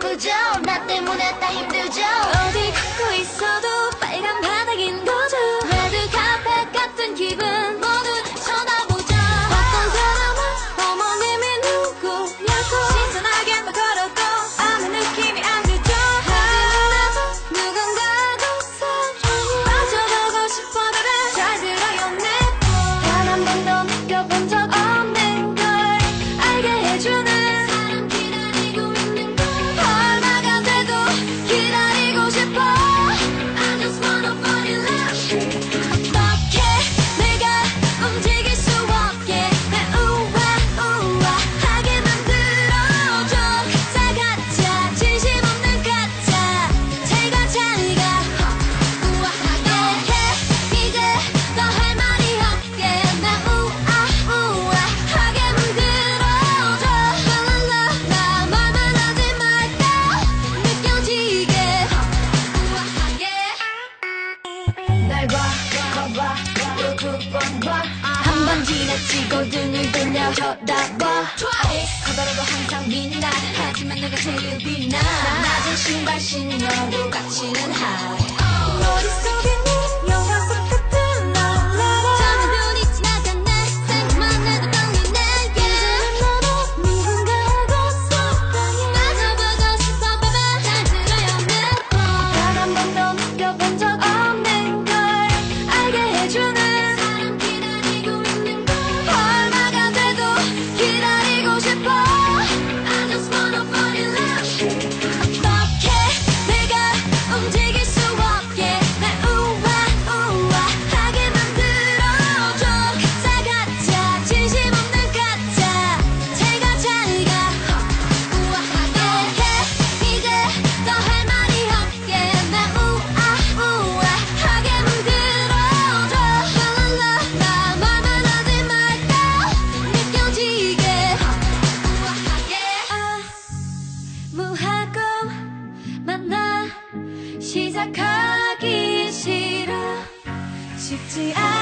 陸上 지고 눈을 돌려쳐다봐 Twice 커다라도 항상 빛나 하지만 내가 제일 빛나 낮은 신발 신어도 같이는 하 머릿속에 See,